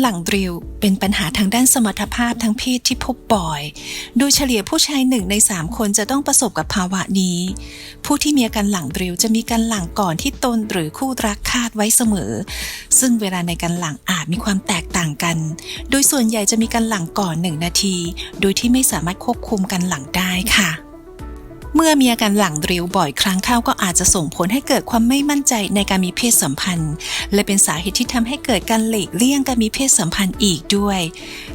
หลังดริลเป็นปัญหาทางด้านสมรรถภาพทางเพศที่พบบ่อย โดยเฉลี่ยผู้ชายหนึ่งในสามคนจะต้องประสบกับภาวะนี้ ผู้ที่มีอาการหลังดริลจะมีการหลังก่อนที่ตนหรือคู่รักคาดไว้เสมอ ซึ่งเวลาในการหลังอาจมีความแตกต่างกัน โดยส่วนใหญ่จะมีการหลังก่อนหนึ่งนาที โดยที่ไม่สามารถควบคุมการหลังได้ค่ะ เมื่อมีอาการหลังดริลบ่อยครั้งเข้าก็อาจจะส่งผลให้เกิดความไม่มั่นใจในการมีเพศสัมพันธ์ และเป็นสาเหตุที่ทำให้เกิดการหลีกเลี่ยงการมีเพศสัมพันธ์อีกด้วย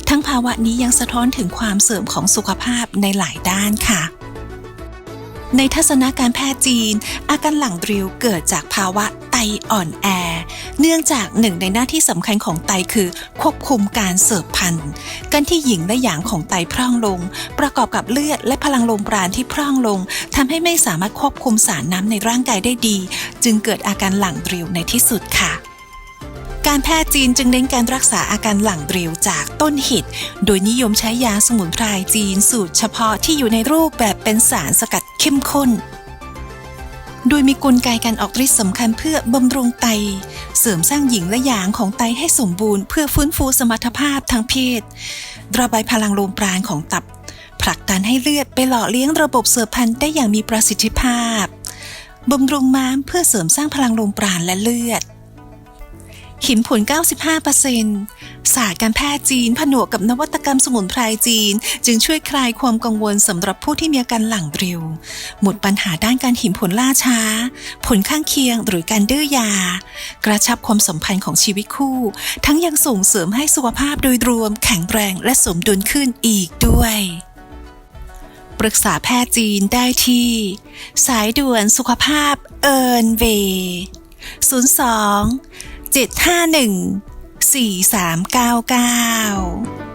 ทั้งภาวะนี้ยังสะท้อนถึงความเสื่อมของสุขภาพในหลายด้านค่ะในทัศนการแพทย์จีน อาการหลังดริลเกิดจากภาวะไตอ่อนแอ เนื่องจากหนึ่งในหน้าที่สำคัญของไตคือ ควบคุมการเสิร์ฟพันธุ์การที่หญิงและหยางของไตพร่องลง ประกอบกับเลือดและพลังลมปราณที่พร่องลงทำให้ไม่สามารถควบคุมสารน้ำในร่างกายได้ดี จึงเกิดอาการหลังดริลในที่สุดค่ะการแพทย์จีนจึงเน้นการรักษาอาการหลังดริลจากต้นเหตุโดยนิยมใช้ยาสมุนไพรจีนสูตรเฉพาะที่อยู่ในรูปแบบเป็นสารสกัดเข้มข้น โดยมีกลไกการออกฤทธิ์สำคัญเพื่อบำรุงไต เสริมสร้างหญิงและหยางของไตให้สมบูรณ์เพื่อฟื้นฟูสมรรถภาพทางเพศ ระบายพลังลมปราณของตับ ผลักดันให้เลือดไปหล่อเลี้ยงระบบเสือพันธุ์ได้อย่างมีประสิทธิภาพ บำรุงม้ามเพื่อเสริมสร้างพลังลมปราณและเลือด หินผล 95%ศาสตร์การแพทย์จีน ผนวกกับนวัตกรรมสมุนไพรจีน จึงช่วยคลายความกังวลสำหรับผู้ที่มีอาการหลังเร็ว หมดปัญหาด้านการหินผลล่าช้า ผลข้างเคียงหรือการดื้อยา กระชับความสัมพันธ์ของชีวิตคู่ ทั้งยังส่งเสริมให้สุขภาพโดยรวม แข็งแรงและสมดุลขึ้นอีกด้วยปรึกษาแพทย์จีนได้ที่ สายด่วนสุขภาพเอิร์นเวย์02 751 4399